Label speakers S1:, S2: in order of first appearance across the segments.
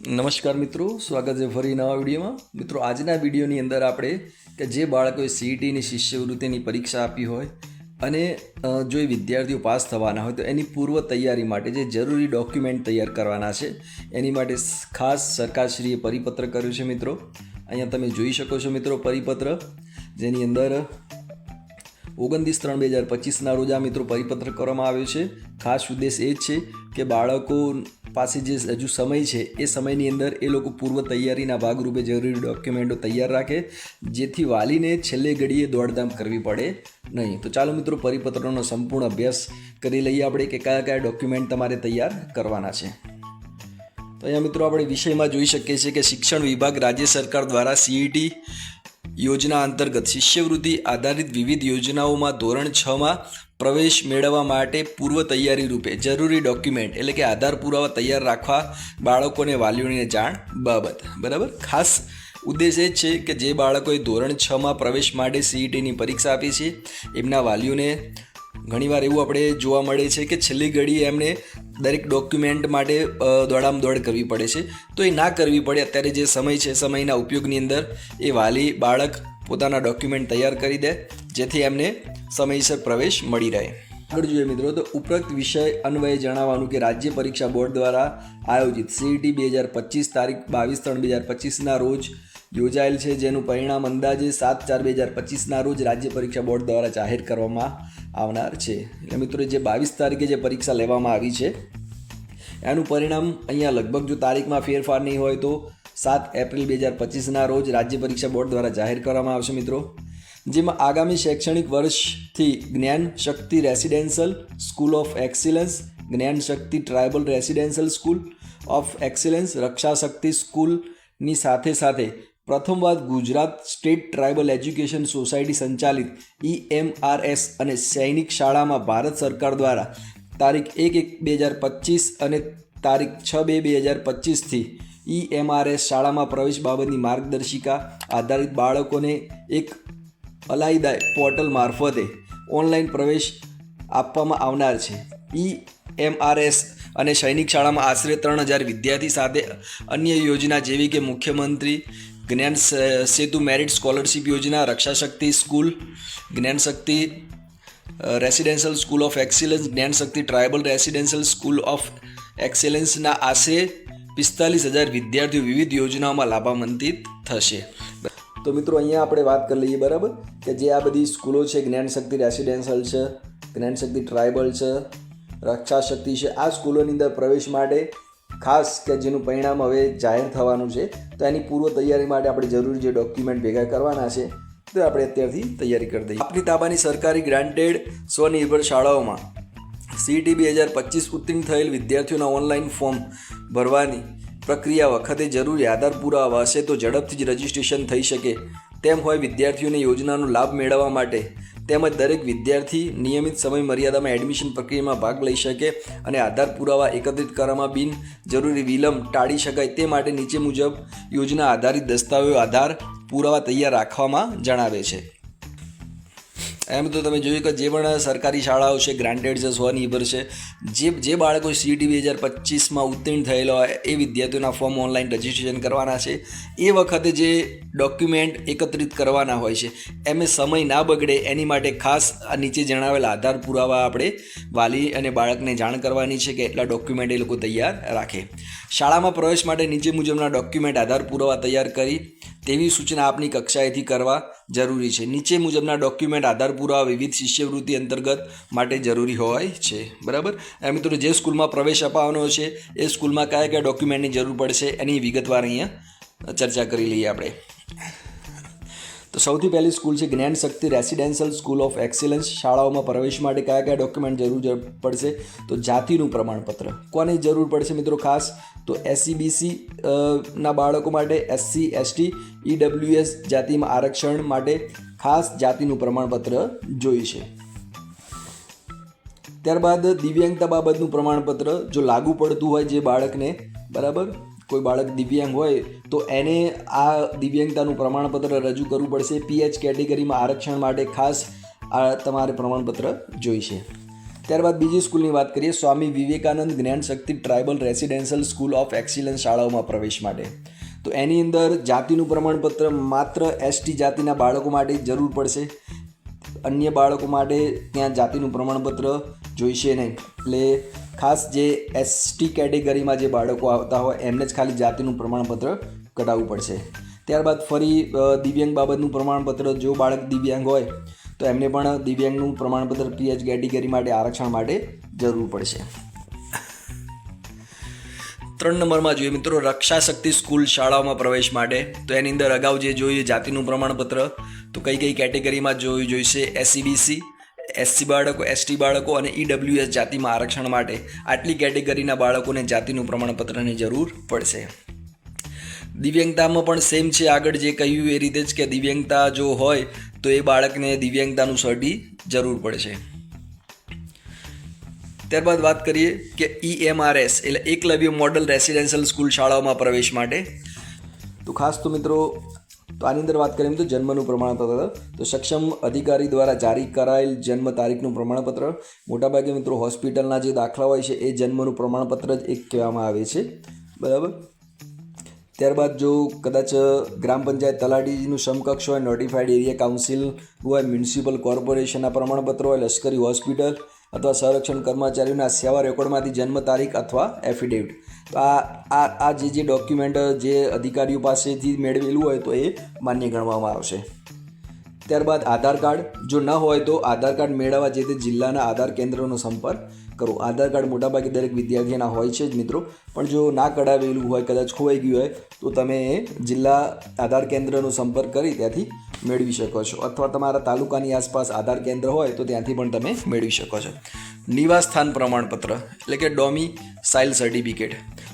S1: નમસ્કાર મિત્રો, સ્વાગત છે ફરી નવા વિડીયોમાં. મિત્રો, આજના વિડીયોની અંદર આપણે કે જે બાળકોએ સીઈટીની શિષ્યવૃત્તિની પરીક્ષા આપી હોય અને જો એ વિદ્યાર્થીઓ પાસ થવાના હોય તો એની પૂર્વ તૈયારી માટે જે જરૂરી ડોક્યુમેન્ટ તૈયાર કરવાના છે, એની માટે ખાસ સરકારશ્રીએ પરિપત્ર કર્યું છે મિત્રો. અહીંયા તમે જોઈ શકો છો મિત્રો પરિપત્ર, જેની અંદર ઓગણત્રીસ ત્રણ બે હજાર પચીસના રોજ આ મિત્રો પરિપત્ર કરવામાં આવ્યો છે. ખાસ ઉદ્દેશ એ જ છે કે બાળકો પાસે જે હજુ સમય છે, એ સમયની અંદર એ લોકો પૂર્વ તૈયારીના ભાગરૂપે જરૂરી ડોક્યુમેન્ટો તૈયાર રાખે, જેથી વાલીને છેલ્લે ઘડીએ દોડધામ કરવી પડે નહીં. તો ચાલો મિત્રો, પરિપત્રનો સંપૂર્ણ અભ્યાસ કરી લઈએ આપણે કે કયા કયા ડોક્યુમેન્ટ તમારે તૈયાર કરવાના છે. તો અહીંયા મિત્રો આપણે વિષયમાં જોઈ શકીએ છીએ કે શિક્ષણ વિભાગ રાજ્ય સરકાર દ્વારા સીઈટી યોજના અંતર્ગત શિષ્યવૃત્તિ આધારિત વિવિધ યોજનાઓમાં ધોરણ છમાં પ્રવેશ મેળવવા માટે પૂર્વ તૈયારી રૂપે જરૂરી ડોક્યુમેન્ટ એટલે કે આધાર પુરાવા તૈયાર રાખવા બાળકોને વાલીઓને જાણ બાબત. બરાબર? ખાસ ઉદ્દેશ એ છે કે જે બાળકોએ ધોરણ છમાં પ્રવેશ માટે સીઈટીની પરીક્ષા આપી છે, એમના વાલીઓને ઘણીવાર એવું આપણે જોવા મળે છે કે છેલ્લી ઘડીએ એમને દરેક ડોક્યુમેન્ટ માટે દોડામ દોડ કરવી પડે છે. તો એ ના કરવી પડે. અત્યારે જે સમય છે, સમયના ઉપયોગની અંદર એ વાલી બાળક પોતાના ડોક્યુમેન્ટ તૈયાર કરી દે. જેથી એમને સમયસર પ્રવેશ મળી રહે. આગળ જોઈએ મિત્રો, તો ઉપરોક્ત વિષય અન્વયે જણાવવાનું કે રાજ્ય પરીક્ષા બોર્ડ દ્વારા આયોજિત સીઈટી બે હજાર પચીસ તારીખ બાવીસ ત્રણ બે હજાર પચીસના રોજ યોજાયેલ છે, જેનું પરિણામ અંદાજે સાત ચાર બે હજાર પચીસના રોજ રાજ્ય પરીક્ષા બોર્ડ દ્વારા જાહેર કરવામાં આવનાર છે. એટલે મિત્રો, જે બાવીસ તારીખે જે પરીક્ષા લેવામાં આવી છે, એનું પરિણામ અહીંયા લગભગ જો તારીખમાં ફેરફાર નહીં હોય તો સાત એપ્રિલ બે હજાર પચીસના રોજ રાજ્ય પરીક્ષા બોર્ડ દ્વારા જાહેર કરવામાં આવશે મિત્રો. જેમાં આગામી શૈક્ષણિક વર્ષથી Gyan Shakti residential school of excellence, Gyan Shakti tribal residential school of excellence, Raksha Shakti સ્કૂલની સાથે સાથે પ્રથમવાર Gujarat state tribal education society સંચાલિત ઈએમઆરએસ અને સૈનિક શાળામાં ભારત સરકાર દ્વારા તારીખ એક એક બે હજાર પચીસ અને તારીખ છ બે બે હજાર પચીસથી ઈએમઆરએસ શાળામાં પ્રવેશ બાબતની માર્ગદર્શિકા આધારિત બાળકોને એક અલાયદા પોર્ટલ મારફતે ઓનલાઈન પ્રવેશ આપવામાં આવનાર છે. ઈ એમઆરએસ અને સૈનિક શાળામાં આશરે ત્રણ હજાર વિદ્યાર્થી સાથે અન્ય યોજના જેવી કે મુખ્યમંત્રી જ્ઞાન સેતુ મેરિટ સ્કોલરશિપ યોજના, Rakshashakti school Gyan Shakti residential school of excellence Gyan Shakti tribal residential school of એક્સેલન્સના આશરે પિસ્તાલીસ હજાર વિદ્યાર્થીઓ વિવિધ યોજનાઓમાં લાભાન્વિત થશે. તો મિત્રો, અહીંયા આપણે વાત કરી લઈએ બરાબર? કે જે આ બધી સ્કૂલો છે જ્ઞાનશક્તિ રેસિડેન્શિયલ છે જ્ઞાનશક્તિ ટ્રાઇબલ છે રક્ષાશક્તિ છે, આ સ્કૂલોની અંદર પ્રવેશ માટે ખાસ કે જેનું પરિણામ હવે જાહેર થવાનું છે, તો એની પૂર્વ તૈયારી માટે આપણે જરૂરી જે ડોક્યુમેન્ટ ભેગા કરવાના છે, તે આપણે અત્યારથી તૈયારી કરી દઈએ. આપણી તાબાની સરકારી ગ્રાન્ટેડ સ્વનિર્ભર શાળાઓમાં સીટી બે હજાર પચીસ ઉત્તીર્ણ થયેલ વિદ્યાર્થીઓના ઓનલાઈન ફોર્મ ભરવાની પ્રક્રિયા વખતે જરૂરી આધાર પુરાવા હશે તો ઝડપથી જ રજિસ્ટ્રેશન થઈ શકે. તેમ હોય વિદ્યાર્થીઓને યોજનાનો લાભ મેળવવા માટે તેમજ દરેક વિદ્યાર્થી નિયમિત સમય મર્યાદામાં એડમિશન પ્રક્રિયામાં ભાગ લઈ શકે અને આધાર પુરાવા એકત્રિત કરવામાં બિન જરૂરી વિલંબ ટાળી શકાય તે માટે નીચે મુજબ યોજના આધારિત દસ્તાવેજો આધાર પુરાવા તૈયાર રાખવામાં જણાવે છે. એમ તો તમે જોયું કે જે પણ સરકારી શાળાઓ છે ગ્રાન્ટેડ છે સ્વનિર્ભર છે, જે જે બાળકો સીટી બે હજાર પચીસમાં ઉત્તીર્ણ થયેલા હોય એ વિદ્યાર્થીઓના ફોર્મ ઓનલાઈન રજિસ્ટ્રેશન કરવાના છે. એ વખતે જે ડોક્યુમેન્ટ એકત્રિત કરવાના હોય છે, એમે સમય ના બગડે એની માટે ખાસ નીચે જણાવેલા આધાર પુરાવા આપણે વાલી અને બાળકને જાણ કરવાની છે કે એટલા ડોક્યુમેન્ટ એ લોકો તૈયાર રાખે. શાળામાં પ્રવેશ માટે નીચે મુજબના ડોક્યુમેન્ટ આધાર પુરાવા તૈયાર કરી તેવી સૂચના આપની કક્ષાએથી કરવા જરૂરી છે. નીચે મુજબના ડોક્યુમેન્ટ આધાર પુરાવા, વિવિધ શિષ્યવૃત્તિ અંતર્ગત માટે જરૂરી હોય છે. બરાબર? અને મિત્રો જે સ્કૂલમાં પ્રવેશ અપાવવાનો છે, એ સ્કૂલમાં કયા કયા ડોક્યુમેન્ટની જરૂર પડશે એની વિગતવાર અહીંયા ચર્ચા કરી લઈએ આપણે. સૌથી પહેલી સ્કૂલ છે Gyan Shakti residential school of excellence. શાળાઓમાં પ્રવેશ માટે કયા કયા ડોક્યુમેન્ટ જરૂર પડશે? તો જાતિનું પ્રમાણપત્ર. કોની જરૂર પડશે મિત્રો ખાસ? તો એસસીબીસી ના બાળકો માટે એસસી એસટી ઈડબ્લ્યુએસ જાતિમાં આરક્ષણ માટે ખાસ જાતિનું પ્રમાણપત્ર જોઈશે ત્યારબાદ દિવ્યાંગતા બાબતનું પ્રમાણપત્ર જો લાગુ પડતું હોય જે બાળકને, બરાબર? કોઈ બાળક દિવ્યાંગ હોય, તો એને આ દિવ્યાંગતાનું પ્રમાણપત્ર રજૂ કરવું પડશે. પીએચ કેટેગરીમાં આરક્ષણ માટે ખાસ આ તમારે પ્રમાણપત્ર જોઈશે. ત્યારબાદ બીજી સ્કૂલની વાત કરીએ, Swami Vivekananda Gyan Shakti tribal residential school of excellence શાળાઓમાં પ્રવેશ માટે. તો એની અંદર જાતિનું પ્રમાણપત્ર માત્ર એસટી જાતિના બાળકો માટે જરૂર પડશે. અન્ય બાળકો માટે ત્યાં જાતિનું પ્રમાણપત્ર જોઈશે નહીં. એટલે ખાસ જે એસટી કેટેગરીમાં જે બાળકો આવતા હોય, એમને જ ખાલી જાતિનું પ્રમાણપત્ર કઢાવવું પડશે. ત્યારબાદ ફરી દિવ્યાંગ બાબતનું પ્રમાણપત્ર, જો બાળક દિવ્યાંગ હોય, તો એમને પણ દિવ્યાંગનું પ્રમાણપત્ર પીએચ કેટેગરી માટે આરક્ષણ માટે જરૂર પડશે. ત્રણ નંબરમાં જોઈએ મિત્રો રક્ષા શક્તિ સ્કૂલ શાળાઓમાં પ્રવેશ માટે. તો એની અંદર અગાઉ જે જોઈએ જાતિનું પ્રમાણપત્ર, તો કઈ કઈ કેટેગરીમાં જોયું જોઈશે? એસસીબીસી એસસી બાળકો એસટી બાળકો અને ઈડબ્લ્યુએસ જાતિમાં આરક્ષણ માટે આટલી કેટેગરીના બાળકોને જાતિનું પ્રમાણપત્રની જરૂર પડશે. દિવ્યાંગતામાં પણ સેમ છે. આગળ જે કહ્યું એ રીતે જ કે દિવ્યાંગતા જો હોય તો એ બાળકને દિવ્યાંગતાનું સર્ટી જરૂર પડશે. ત્યારબાદ વાત કરીએ કે ઈએમઆરએસ એટલે એકલવ્ય મોડલ રેસિડેન્શિયલ સ્કૂલ શાળાઓમાં પ્રવેશ માટે. તો ખાસ તો મિત્રો તો આની અંદર વાત કરીએ તો જન્મનું પ્રમાણપત્ર. તો સક્ષમ અધિકારી દ્વારા જારી કરાયેલ જન્મ તારીખનું પ્રમાણપત્ર. મોટાભાગે મિત્રો હોસ્પિટલના જે દાખલા હોય છે, એ જન્મનું પ્રમાણપત્ર જ એક કહેવામાં આવે છે. બરાબર? ત્યારબાદ જો કદાચ ગ્રામ પંચાયત તલાટીનું સમકક્ષ હોય નોટિફાઈડ એરિયા કાઉન્સિલ હોય મ્યુનિસિપલ કોર્પોરેશનના પ્રમાણપત્ર હોય, લશ્કરી હોસ્પિટલ અથવા સંરક્ષણ કર્મચારીઓના સેવા રેકોર્ડમાંથી જન્મ તારીખ અથવા એફિડેવિટ આ આ આ જે જે ડોક્યુમેન્ટ જે અધિકારીઓ પાસેથી મેળવેલું હોય તો એ માન્ય ગણવામાં આવશે. ત્યારબાદ આધાર કાર્ડ. જો ન હોય તો આધાર કાર્ડ મેળવવા જે તે જિલ્લાના આધાર કેન્દ્રનો સંપર્ક કરો. આધાર કાર્ડ મોટાભાગે દરેક વિદ્યાર્થીના હોય છે જ મિત્રો. પણ જો ના કઢાવેલું હોય, કદાચ ખોવાઈ ગયું હોય, તો તમે જિલ્લા આધાર કેન્દ્રનો સંપર્ક કરી ત્યાંથી મેળવી શકો છો. અથવા તમારા તાલુકાની આસપાસ આધાર કેન્દ્ર હોય તો ત્યાંથી પણ તમે મેળવી શકો છો. નિવાસ સ્થાન પ્રમાણપત્ર, એટલે કે ડોમી સાઇલ સર્ટિફિકેટ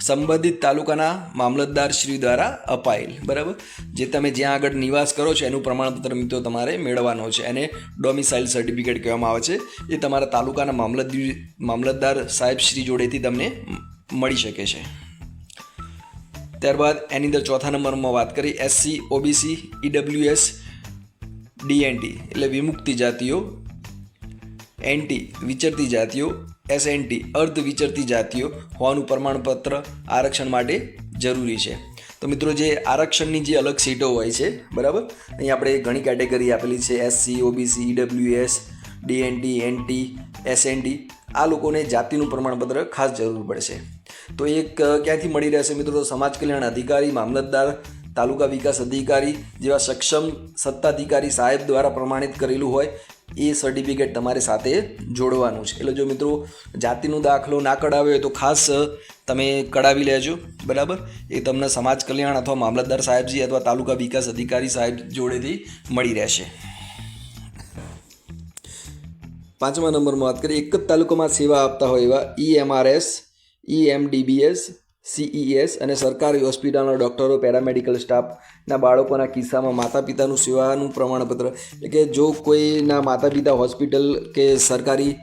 S1: સંબંધિત તાલુકાના મામલતદાર શ્રી દ્વારા અપાયેલ, બરાબર? જે તમે જ્યાં આગળ નિવાસ કરો છો, એનું પ્રમાણપત્ર મિત્રો તમારે મેળવવાનો છે. એને ડોમિસાઇલ સર્ટિફિકેટ કહેવામાં આવે છે. એ તમારા તાલુકાના મામલતદાર મામલતદાર સાહેબ શ્રી જોડેથી તમને મળી શકે છે. ત્યારબાદ એની અંદર ચોથા નંબરમાં વાત કરી એસસી ઓબીસી ઈડબ્લ્યુએસ ડીએનટી એટલે વિમુક્તિ જાતિઓ એનટી વિચરતી જાતિઓ એસએનટી અર્ધ વિચરતી જાતિઓ હોવાનું પ્રમાણપત્ર આરક્ષણ માટે જરૂરી છે. તો મિત્રો જે આરક્ષણની જે અલગ સીટો હોય છે, બરાબર? અહીં આપણે ઘણી કેટેગરી આપેલી છે SC OBC EWS DNT NT SNT આ લોકોને જાતિનું પ્રમાણપત્ર ખાસ જરૂર પડશે. તો એક ક્યાંથી મળી રહેશે મિત્રો? સમાજ કલ્યાણ અધિકારી, મામલતદાર તાલુકા વિકાસ અધિકારી જેવા સક્ષમ સત્તાધિકારી સાહેબ દ્વારા પ્રમાણિત કરેલું હોય, એ સર્ટિફિકેટ તમારે સાથે જોડવાનું છે. એટલે જો મિત્રો જાતિનો દાખલો ના કઢાવ્યો હોય તો ખાસ તમે કઢાવી લેજો, બરાબર? એ તમને સમાજ કલ્યાણ અથવા મામલતદાર સાહેબજી અથવા તાલુકા વિકાસ અધિકારી સાહેબ જોડેથી મળી રહેશે. પાંચમા નંબરમાં વાત કરીએ. એક જ તાલુકામાં સેવા આપતા હોય એવા ઈ એમઆરએસ ઈ ઈએમડીબીએસ સીઈએસ E અને સરકારી હોસ્પિટલના ડૉક્ટરો, પેરામેડિકલ સ્ટાફના બાળકોના કિસ્સામાં માતા પિતાનું સેવાનું પ્રમાણપત્ર. એટલે કે જો કોઈના માતા પિતા હોસ્પિટલ કે સરકારી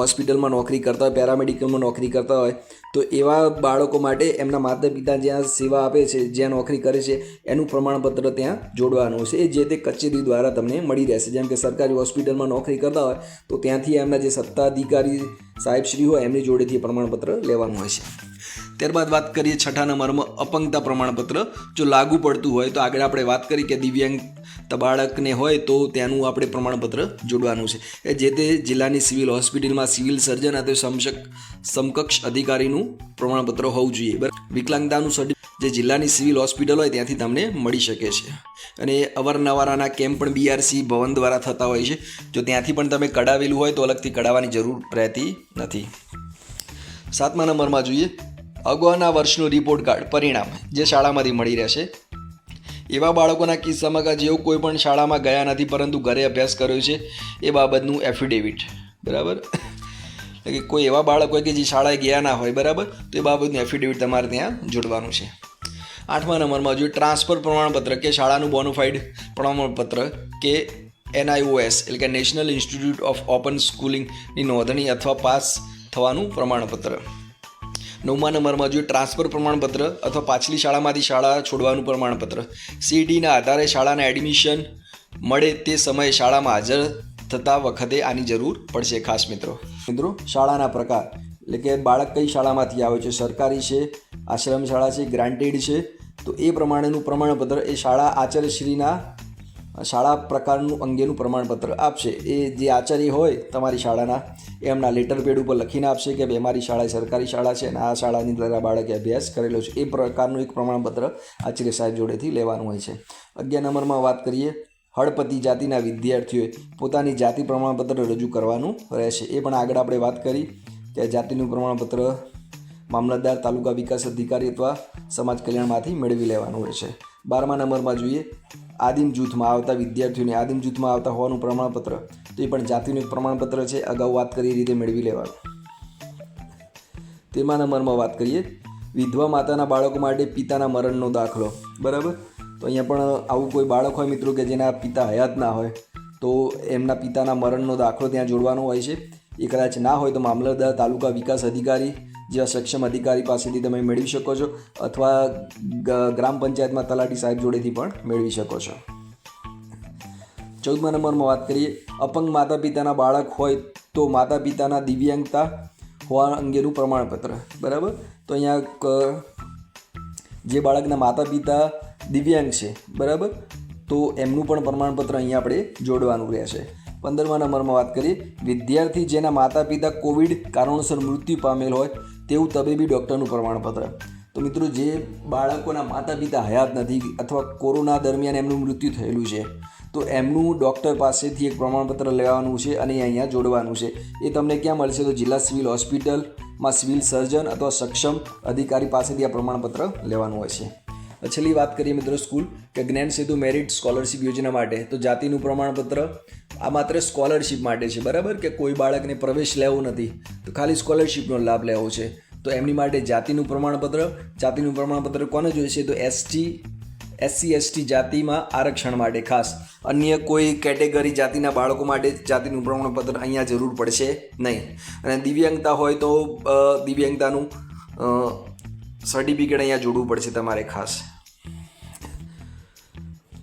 S1: હોસ્પિટલમાં નોકરી કરતા હોય, પેરામેડિકલમાં નોકરી કરતા હોય, તો એવા બાળકો માટે એમના માતા પિતા જ્યાં સેવા આપે છે, જ્યાં નોકરી કરે છે, એનું પ્રમાણપત્ર ત્યાં જોડવાનું છે. એ જે તે કચેરી દ્વારા તમને મળી રહેશે. જેમ કે સરકારી હોસ્પિટલમાં નોકરી કરતા હોય, તો ત્યાંથી એમના જે સત્તાધિકારી સાહેબશ્રી હોય, એમની જોડેથી પ્રમાણપત્ર લેવાનું હોય છે. ત્યારબાદ વાત કરીએ છઠ્ઠા નંબરમાં અપંગતા પ્રમાણપત્ર. જો લાગુ પડતું હોય તો આગળ આપણે વાત કરી કે દિવ્યાંગ બાળકને હોય તો ત્યાંનું આપણે પ્રમાણપત્ર જોડવાનું છે. એ જે તે જિલ્લાની સિવિલ હોસ્પિટલમાં સિવિલ સર્જન અથવા સમશક, સમકક્ષ અધિકારીનું પ્રમાણપત્ર હોવું જોઈએ. બરાબર? વિકલાંગતાનું સર્ટિફિકેટ જે જિલ્લાની સિવિલ હોસ્પિટલ હોય ત્યાંથી તમને મળી શકે છે. અને અવારનવાર આના કેમ્પ પણ બીઆરસી ભવન દ્વારા થતા હોય છે. જો ત્યાંથી પણ તમે કઢાવેલું હોય તો અલગથી કઢાવવાની જરૂર રહેતી નથી. સાતમા નંબરમાં જોઈએ. અગાઉના વર્ષનું રિપોર્ટ કાર્ડ પરિણામ, જે શાળામાંથી મળી રહેશે. એવા બાળકોના કિસ્સામાં કે જેઓ કોઈ પણ શાળામાં ગયા નથી, પરંતુ ઘરે અભ્યાસ કર્યો છે, એ બાબતનું એફિડેવિટ બરાબર? એટલે કે કોઈ એવા બાળક હોય કે જે શાળાએ ગયા ના હોય, બરાબર? તો એ બાબતનું એફિડેવિટ તમારે ત્યાં જોડવાનું છે. આઠમા નંબરમાં જોઈએ ટ્રાન્સફર પ્રમાણપત્ર કે શાળાનું બોનોફાઈડ પ્રમાણપત્ર કે એનઆઈઓએસ એટલે કે નેશનલ ઇન્સ્ટિટ્યૂટ ઓફ ઓપન સ્કૂલિંગની નોંધણી અથવા પાસ થવાનું પ્રમાણપત્ર. નવમા નંબરમાં જોઈએ ટ્રાન્સફર પ્રમાણપત્ર અથવા પાછલી શાળામાંથી શાળા છોડવાનું પ્રમાણપત્ર. સીડીના આધારે શાળાના એડમિશન મળે તે સમયે શાળામાં હાજર થતા વખતે આની જરૂર પડશે. ખાસ મિત્રો મિત્રો, શાળાના પ્રકાર. એટલે કે બાળક કઈ શાળામાંથી આવે છે? સરકારી છે, આશ્રમ શાળા છે ગ્રાન્ટેડ છે. તો એ પ્રમાણેનું પ્રમાણપત્ર એ શાળા આચાર્યશ્રીના શાળા પ્રકારનું અંગેનું પ્રમાણપત્ર આપશે. એ જે આચાર્ય હોય તમારી શાળાના, એમના લેટર પેડ ઉપર લખીને આપશે કે ભાઈ અમારી શાળા સરકારી શાળા છે અને આ શાળાની દ્વારા બાળકે અભ્યાસ કરેલો છે. એ પ્રકારનું એક પ્રમાણપત્ર આચાર્ય સાહેબ જોડેથી લેવાનું હોય છે. અગિયાર નંબરમાં વાત કરીએ. હળપતિ જાતિના વિદ્યાર્થીઓએ પોતાની જાતિ પ્રમાણપત્ર રજૂ કરવાનું રહેશે. એ પણ આગળ આપણે વાત કરી કે જાતિનું પ્રમાણપત્ર મામલતદાર તાલુકા વિકાસ અધિકારી અથવા સમાજ કલ્યાણમાંથી મેળવી લેવાનું હોય છે. બારમા નંબરમાં જોઈએ, આદિમ જૂથમાં આવતા વિદ્યાર્થીઓને આદિમ જૂથમાં આવતા હોવાનું પ્રમાણપત્ર, તો એ પણ જાતિનું એક પ્રમાણપત્ર છે, અગાઉ વાત કરી રીતે મેળવી લેવાનું. તેમાં નંબરમાં વાત કરીએ, વિધવા માતાના બાળકો માટે પિતાના મરણનો દાખલો, બરાબર? તો અહીંયા પણ આવું કોઈ બાળક હોય મિત્રો કે જેના પિતા હયાત ના હોય, તો એમના પિતાના મરણનો દાખલો ત્યાં જોડવાનો હોય છે. એ કદાચ ના હોય તો મામલતદાર તાલુકા વિકાસ અધિકારી જેવા સક્ષમ અધિકારી પાસેથી તમે મેળવી શકો છો અથવા ગ્રામ પંચાયતમાં તલાટી સાહેબ જોડેથી પણ મેળવી શકો છો. ચૌદમા નંબરમાં વાત કરીએ. અપંગ માતા પિતાના બાળક હોય તો માતા પિતાના દિવ્યાંગતા હોવા અંગેનું પ્રમાણપત્ર. બરાબર? તો અહીંયા જે બાળકના માતા પિતા દિવ્યાંગ છે, બરાબર? તો એમનું પણ પ્રમાણપત્ર અહીંયા આપણે જોડવાનું રહેશે. પંદરમા નંબરમાં વાત કરીએ. વિદ્યાર્થી જેના માતા પિતા કોવિડ કારણોસર મૃત્યુ પામેલ હોય તેવું તબીબી ડૉક્ટરનું પ્રમાણપત્ર. તો મિત્રો, જે બાળકોના માતા પિતા હયાત નથી અથવા કોરોના દરમિયાન એમનું મૃત્યુ થયેલું છે, તો એમનું ડૉક્ટર પાસેથી એક પ્રમાણપત્ર લેવાનું છે અને અહીંયા જોડવાનું છે. એ તમને ક્યાં મળશે? તો જિલ્લા સિવિલ હોસ્પિટલમાં સિવિલ સર્જન અથવા સક્ષમ અધિકારી પાસેથી આ પ્રમાણપત્ર લેવાનું હોય છે. છેલ્લી વાત કરીએ મિત્રો સ્કૂલ, કે જ્ઞાન સેતુ મેરિટ સ્કોલરશિપ યોજના માટે. તો જાતિનું પ્રમાણપત્ર આ માત્ર સ્કોલરશિપ માટે છે, બરાબર? કે કોઈ બાળકને પ્રવેશ લેવો નથી, તો ખાલી સ્કોલરશિપનો લાભ લેવો છે. તો એમની માટે જાતિનું પ્રમાણપત્ર જાતિનું પ્રમાણપત્ર કોને છે તો એસટી એસસી એસટી જાતિમાં આરક્ષણ માટે ખાસ. અન્ય કોઈ કેટેગરી જાતિના બાળકો માટે જાતિનું પ્રમાણપત્ર અહીંયા જરૂર પડશે નહીં. અને દિવ્યાંગતા હોય તો દિવ્યાંગતાનું સર્ટિફિકેટ અહીંયા જોડવું પડશે તમારે ખાસ.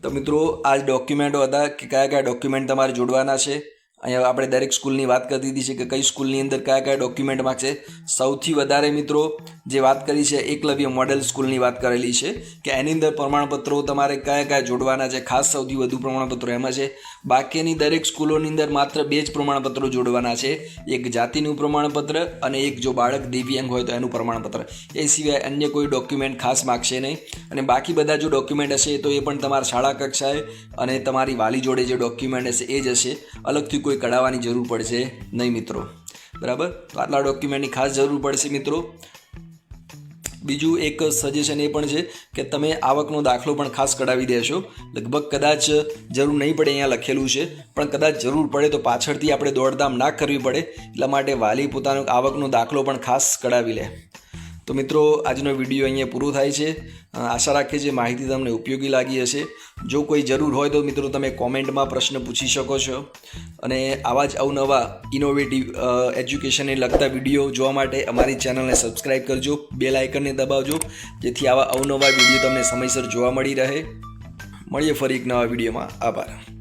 S1: તો મિત્રો આ ડોક્યુમેન્ટો હતા કે કયા કયા ડોક્યુમેન્ટ તમારે જોડવાના છે? અહીંયા આપણે દરેક સ્કૂલની વાત કરી દીધી છે કે કઈ સ્કૂલની અંદર કયા કયા ડોક્યુમેન્ટ છે. સૌથી વધારે મિત્રો જે વાત કરી છે એકલવ્ય મોડેલ સ્કૂલની વાત કરેલી છે કે એની અંદર પ્રમાણપત્રો તમારે કયા કયા જોડવાના છે, ખાસ સૌથી વધુ પ્રમાણપત્રો એમાં છે. બાકીની દરેક સ્કૂલોની અંદર માત્ર બે જ પ્રમાણપત્રો જોડવાના છે. એક જાતિનું પ્રમાણપત્ર અને એક જો બાળક દિવ્યાંગ હોય તો એનું પ્રમાણપત્ર. એ સિવાય અન્ય કોઈ ડોક્યુમેન્ટ ખાસ માગશે નહીં. અને બાકી બધા જો ડોક્યુમેન્ટ હશે તો એ પણ તમારા શાળા કક્ષાએ અને તમારી વાલી જોડે જે ડોક્યુમેન્ટ હશે એ જ હશે. અલગથી કોઈ કઢાવવાની જરૂર પડશે નહીં મિત્રો. બરાબર? તો આટલા ડોક્યુમેન્ટની ખાસ જરૂર પડશે મિત્રો. બીજું એક સજેશન એ પણ છે કે તમે આવકનો દાખલો પણ ખાસ કઢાવી દેશો. લગભગ કદાચ જરૂર નહીં પડે અહીંયા લખેલું છે, પણ કદાચ જરૂર પડે તો પાછળથી આપણે દોડધામ ના કરવી પડે. એટલા માટે વાલી પોતાનો આવકનો દાખલો પણ ખાસ કઢાવી લે. તો મિત્રો, આજનો વીડિયો અહીંયા પૂરો થાય છે. આશા રાખીએ છીએ માહિતી તમને ઉપયોગી લાગી હશે. જો કોઈ જરૂર હોય તો મિત્રો તમે કોમેન્ટમાં પ્રશ્ન પૂછી શકો છો. અને આવા જ અવનવા ઇનોવેટિવ એજ્યુકેશનને લગતા વીડિયો જોવા માટે અમારી ચેનલને સબસ્ક્રાઈબ કરજો. બેલ આઇકનને દબાવજો, જેથી આવા અવનવા વીડિયો તમને સમયસર જોવા મળી રહે. મળીએ ફરી એક નવા વિડીયોમાં. આભાર.